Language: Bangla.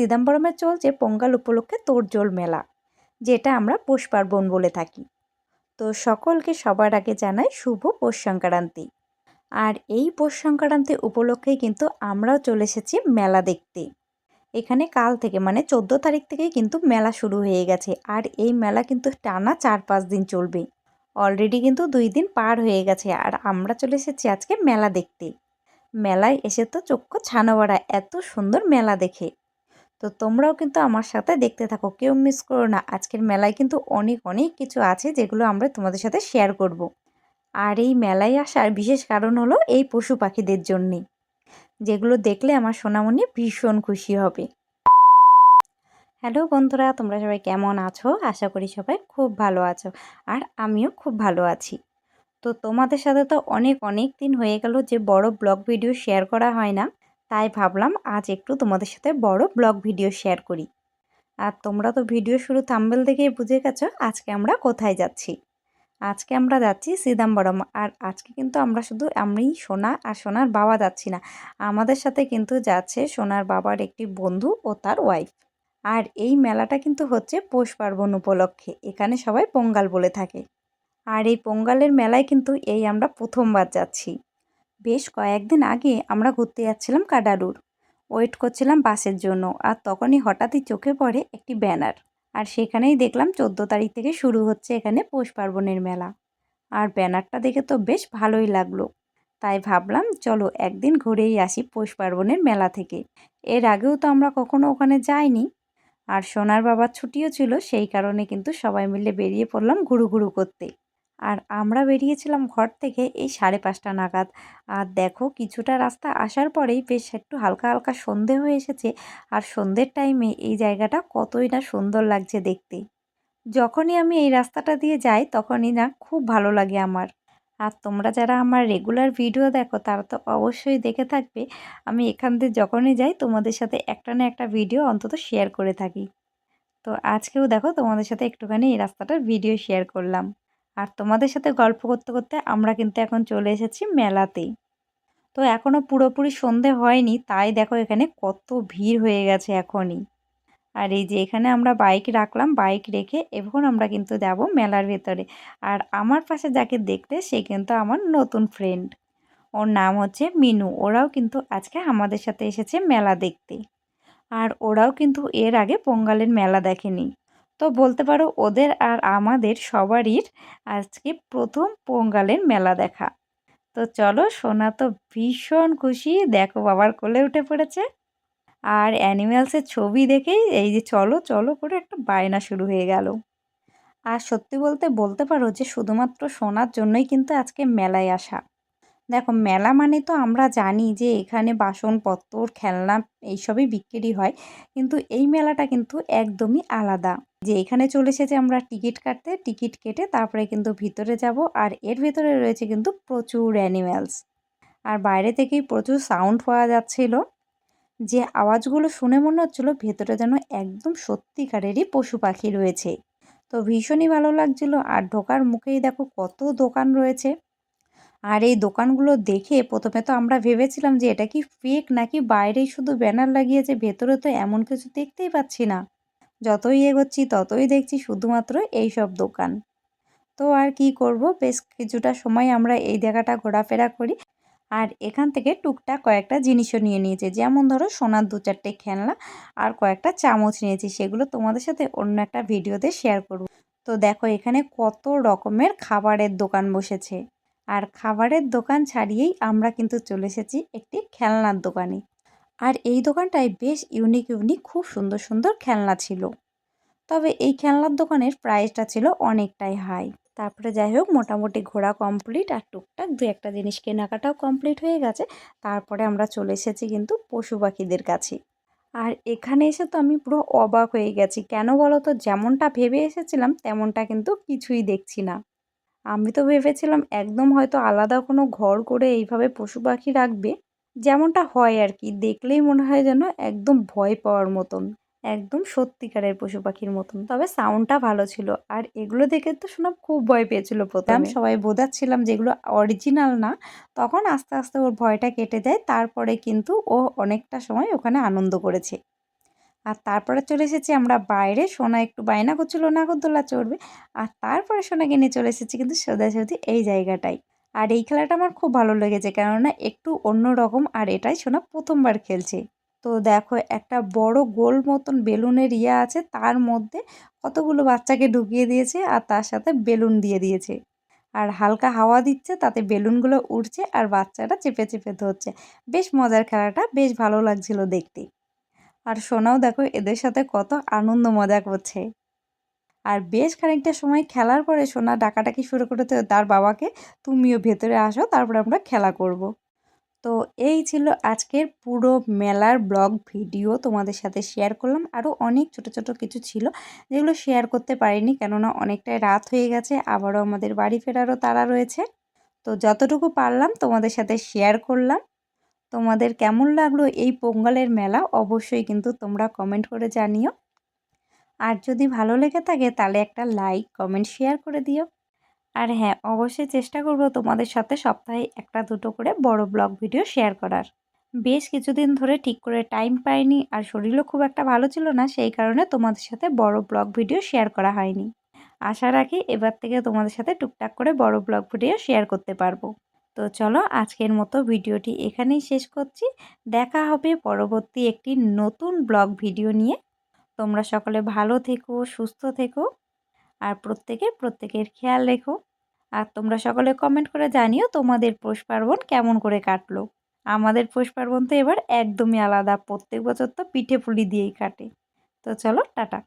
সিদাম্বরমে চলছে পোঙ্গাল উপলক্ষে তোড়জোড় মেলা, যেটা আমরা পৌষ পার্বণ বলে থাকি। তো সকলকে সবার আগে জানাই শুভ পৌষ সংক্রান্তি। আর এই পৌষ সংক্রান্তি উপলক্ষেই কিন্তু আমরাও চলে এসেছি মেলা দেখতে। এখানে কাল থেকে মানে চোদ্দ তারিখ থেকেই কিন্তু মেলা শুরু হয়ে গেছে, আর এই মেলা কিন্তু টানা চার পাঁচ দিন চলবে। অলরেডি কিন্তু দুই দিন পার হয়ে গেছে, আর আমরা চলে এসেছি আজকে মেলা দেখতে। মেলায় এসে তো চক্ষু ছানোবাড়া এত সুন্দর মেলা দেখে। তো তোমরাও কিন্তু আমার সাথে দেখতে থাকো। কেউ মিস করো না। আজকের মেলায় কিন্তু অনেক অনেক কিছু আছে যেগুলো আমরা তোমাদের সাথে শেয়ার করব। আর এই মেলায় আসার বিশেষ কারণ হলো এই পশু পাখিদের জন্যে। যেগুলো দেখলে আমার সোনামণি ভীষণ খুশি হবে। হ্যালো বন্ধুরা, তোমরা সবাই কেমন আছো? আশা করি সবাই খুব ভালো আছো। আর আমিও খুব ভালো আছি। তো তোমাদের সাথে তো অনেক অনেক দিন হয়ে গেল যে বড় ব্লগ ভিডিও শেয়ার করা হয় না। তাই ভাবলাম আজ একটু তোমাদের সাথে বড় ব্লগ ভিডিও শেয়ার করি। আর তোমরা তো ভিডিও শুরু থাম্বেল দেখেই বুঝে গেছো আজকে আমরা কোথায় যাচ্ছি। আজকে আমরা যাচ্ছি সিদাম্বরম আর আজকে কিন্তু আমরা শুধু আমি, সোনা আর সোনার বাবা যাচ্ছি না, আমাদের সাথে কিন্তু যাচ্ছে সোনার বাবার একটি বন্ধু ও তার ওয়াইফ আর এই মেলাটা কিন্তু হচ্ছে পৌষ পার্বণ উপলক্ষে, এখানে সবাই পোঙ্গাল বলে থাকে। আর এই পোঙ্গালের মেলায় কিন্তু এই আমরা প্রথমবার যাচ্ছি। বেশ কয়েকদিন আগে আমরা ঘুরতে যাচ্ছিলাম কাডালুর ওয়েট করছিলাম বাসের জন্য আর তখনই হঠাৎই চোখে পড়ে একটি ব্যানার। আর সেখানেই দেখলাম চোদ্দ তারিখ থেকে শুরু হচ্ছে এখানে পৌষ পার্বণের মেলা। আর ব্যানারটা দেখে তো বেশ ভালোই লাগল। তাই ভাবলাম, চলো একদিন ঘুরেই আসি পৌষ পার্বণের মেলা থেকে। এর আগেও তো আমরা কখনো ওখানে যাইনি। আর সোনার বাবার ছুটিও ছিল, সেই কারণে কিন্তু সবাই মিলে বেরিয়ে পড়লাম ঘুরু ঘুরু করতে। আর আমরা বেরিয়েছিলাম ঘর থেকে এই সাড়ে পাঁচটা নাগাদ। আর দেখো কিছুটা রাস্তা আসার পরেই বেশ একটু হালকা হালকা সন্ধে হয়ে এসেছে। আর সন্ধ্যের টাইমে এই জায়গাটা কতই না সুন্দর লাগছে দেখতে। যখনই আমি এই রাস্তাটা দিয়ে যাই তখনই না খুব ভালো লাগে আমার। আর তোমরা যারা আমার রেগুলার ভিডিও দেখো তারা তো অবশ্যই দেখে থাকবে। আমি এখান থেকে যখনই যাই তোমাদের সাথে একটা না একটা ভিডিও অন্তত শেয়ার করে থাকি। তো আজকেও দেখো তোমাদের সাথে একটুখানি এই রাস্তাটার ভিডিও শেয়ার করলাম। আর তোমাদের সাথে গল্প করতে করতে আমরা কিন্তু এখন চলে এসেছি মেলাতেই। তো এখনও পুরোপুরি সন্ধে হয়নি, তাই দেখো এখানে কত ভিড় হয়ে গেছে এখনই। আর এই যে এখানে আমরা বাইক রাখলাম, বাইক রেখে এখন আমরা কিন্তু যাব মেলার ভেতরে। আর আমার পাশে যাকে দেখতে, সে কিন্তু আমার নতুন ফ্রেন্ড ওর নাম হচ্ছে মিনু, ওরাও কিন্তু আজকে আমাদের সাথে এসেছে মেলা দেখতে। আর ওরাও কিন্তু এর আগে পঙ্গালের মেলা দেখেনি। তো বলতে পারো ওদের আর আমাদের সবারই আজকে প্রথম পঙ্গালের মেলা দেখা। তো চলো সোনা তো ভীষণ খুশি, দেখো বাবার কোলে উঠে পড়েছে। আর অ্যানিম্যালসের ছবি দেখেই এই যে চলো চলো করে একটা বায়না শুরু হয়ে গেল। আর সত্যি বলতে বলতে পারো যে শুধুমাত্র সোনার জন্যই কিন্তু আজকে মেলায় আসা। দেখো মেলা মানে তো আমরা জানি যে এখানে বাসনপত্র, খেলনা এইসবই বিক্রি হয়, কিন্তু এই মেলাটা কিন্তু একদমই আলাদা। যে এখানে চলে এসেছে আমরা টিকিট কাটতে, টিকিট কেটে তারপরে কিন্তু ভিতরে যাব। আর এর ভেতরে রয়েছে কিন্তু প্রচুর অ্যানিম্যালস আর বাইরে থেকেই প্রচুর সাউন্ড পাওয়া যাচ্ছিল। যে আওয়াজগুলো শুনে মনে হচ্ছিল ভেতরে যেন একদম সত্যিকারেরই পশু পাখি রয়েছে। তো ভীষণই ভালো লাগছিল। আর ঢোকার মুখেই দেখো কত দোকান রয়েছে। আর এই দোকানগুলো দেখে প্রথমে তো আমরা ভেবেছিলাম যে এটা কি ফেক নাকি বাইরেই শুধু ব্যানার লাগিয়েছে, ভেতরে তো এমন কিছু দেখতেই পাচ্ছি না। যতই এগোচ্ছি, ততই দেখছি শুধুমাত্র এই সব দোকান। তো আর কি করব? বেশ কিছুটা সময় আমরা এই জায়গাটা ঘোরাফেরা করি। আর এখান থেকে টুকটাক কয়েকটা জিনিসও নিয়ে নিয়েছে। যেমন ধরো, সোনার দু চারটে খেলনা আর কয়েকটা চামচ নিয়েছি। সেগুলো তোমাদের সাথে অন্য একটা ভিডিওতে শেয়ার করব। তো দেখো, এখানে কত রকমের খাবারের দোকান বসেছে। আর খাবারের দোকান ছাড়িয়েই আমরা কিন্তু চলে এসেছি একটি খেলনার দোকানে। আর এই দোকানটায় বেশ ইউনিক ইউনিক খুব সুন্দর সুন্দর খেলনা ছিল। তবে এই খেলনার দোকানের প্রাইসটা ছিল অনেকটাই হাই তারপরে যাই হোক, মোটামুটি ঘোরা কমপ্লিট আর টুকটাক দু একটা জিনিস কেনাকাটাও কমপ্লিট হয়ে গেছে। তারপরে আমরা চলে এসেছি কিন্তু পশু পাখিদের কাছে। আর এখানে এসে তো আমি পুরো অবাক হয়ে গেছি। কেন বলো তো যেমনটা ভেবে এসেছিলাম, তেমনটা কিন্তু কিছুই দেখছি না। আমি তো ভেবেছিলাম একদম হয়তো আলাদা কোনো ঘর করে এইভাবে পশু পাখি রাখবে। যেমনটা হয় আর কি দেখলেই মনে হয় যেন একদম ভয় পাওয়ার মতন, একদম সত্যিকারের পশু পাখির মতন। তবে সাউন্ডটা ভালো ছিল, আর এগুলো দেখে তো শোনা খুব ভয় পেয়েছিল প্রথম। সবাই বোঝাচ্ছিলাম যেগুলো অরিজিনাল না। তখন আস্তে আস্তে ওর ভয়টা কেটে যায়, তারপরে কিন্তু ও অনেকটা সময় ওখানে আনন্দ করেছে। আর তারপরে চলে এসেছি আমরা বাইরে, সোনা একটু বায়না করছিল নাগরদোলা চড়বে। আর তারপরে সোনাকে নিয়ে চলে এসেছি কিন্তু সোজাসুজি এই জায়গাটাই আর এই খেলাটা আমার খুব ভালো লেগেছে, কেননা একটু অন্য রকম আর এটাই সোনা প্রথমবার খেলছে। তো দেখো, একটা বড় গোল মতন বেলুনের ইয়ে আছে, তার মধ্যে কতগুলো বাচ্চাকে ঢুকিয়ে দিয়েছে আর তার সাথে বেলুন দিয়ে দিয়েছে। আর হালকা হাওয়া দিচ্ছে, তাতে বেলুনগুলো উঠছে আর বাচ্চাটা চেপে চেপে ধরছে। বেশ মজার খেলাটা, বেশ ভালো লাগছিল দেখতে। আর সোনাও দেখো, এদের সাথে কত আনন্দ মজা করছে। আর বেশ খানিকটা সময় খেলার পরে সোনা ডাকাডাকি শুরু করতে তার বাবাকে, তুমিও ভেতরে আসো, তারপরে আমরা খেলা করব। তো এই ছিল আজকের পুরো মেলার ব্লগ ভিডিও তোমাদের সাথে শেয়ার করলাম। আরও অনেক ছোট ছোট কিছু ছিল যেগুলো শেয়ার করতে পারিনি, কেননা অনেকটাই রাত হয়ে গেছে, আবারও আমাদের বাড়ি ফেরারও তারা রয়েছে। তো যতটুকু পারলাম তোমাদের সাথে শেয়ার করলাম। তোমাদের কেমন লাগল এই পোঙ্গলের মেলা অবশ্যই কিন্তু তোমরা কমেন্ট করে জানিও। আর যদি ভালো লেগে থাকে তাহলে একটা লাইক, কমেন্ট, শেয়ার করে দিও। আর হ্যাঁ অবশ্যই চেষ্টা করব তোমাদের সাথে সপ্তাহে একটা দুটো করে বড় ব্লগ ভিডিও শেয়ার করার। বেশ কিছুদিন ধরে ঠিক করে টাইম পাইনি আর শরীরও খুব একটা ভালো ছিল না, সেই কারণে তোমাদের সাথে বড় ব্লগ ভিডিও শেয়ার করা হয়নি। আশা রাখি এবার থেকে তোমাদের সাথে টুকটাক করে বড় ব্লগ ভিডিও শেয়ার করতে পারব। তো চলো আজকের মতো ভিডিওটি এখানেই শেষ করছি। দেখা হবে পরবর্তী একটি নতুন ব্লগ ভিডিও নিয়ে। তোমরা সকলে ভালো থেকো, সুস্থ থেকো আর প্রত্যেকে প্রত্যেকের খেয়াল রেখো। আর তোমরা সকলে কমেন্ট করে জানিও তোমাদের পৌষ পার্বণ কেমন করে কাটলো। আমাদের পৌষ পার্বণ তো এবার একদমই আলাদা, প্রত্যেক বছর তো পিঠে পুলি দিয়েই কাটে। তো চলো, টাটা।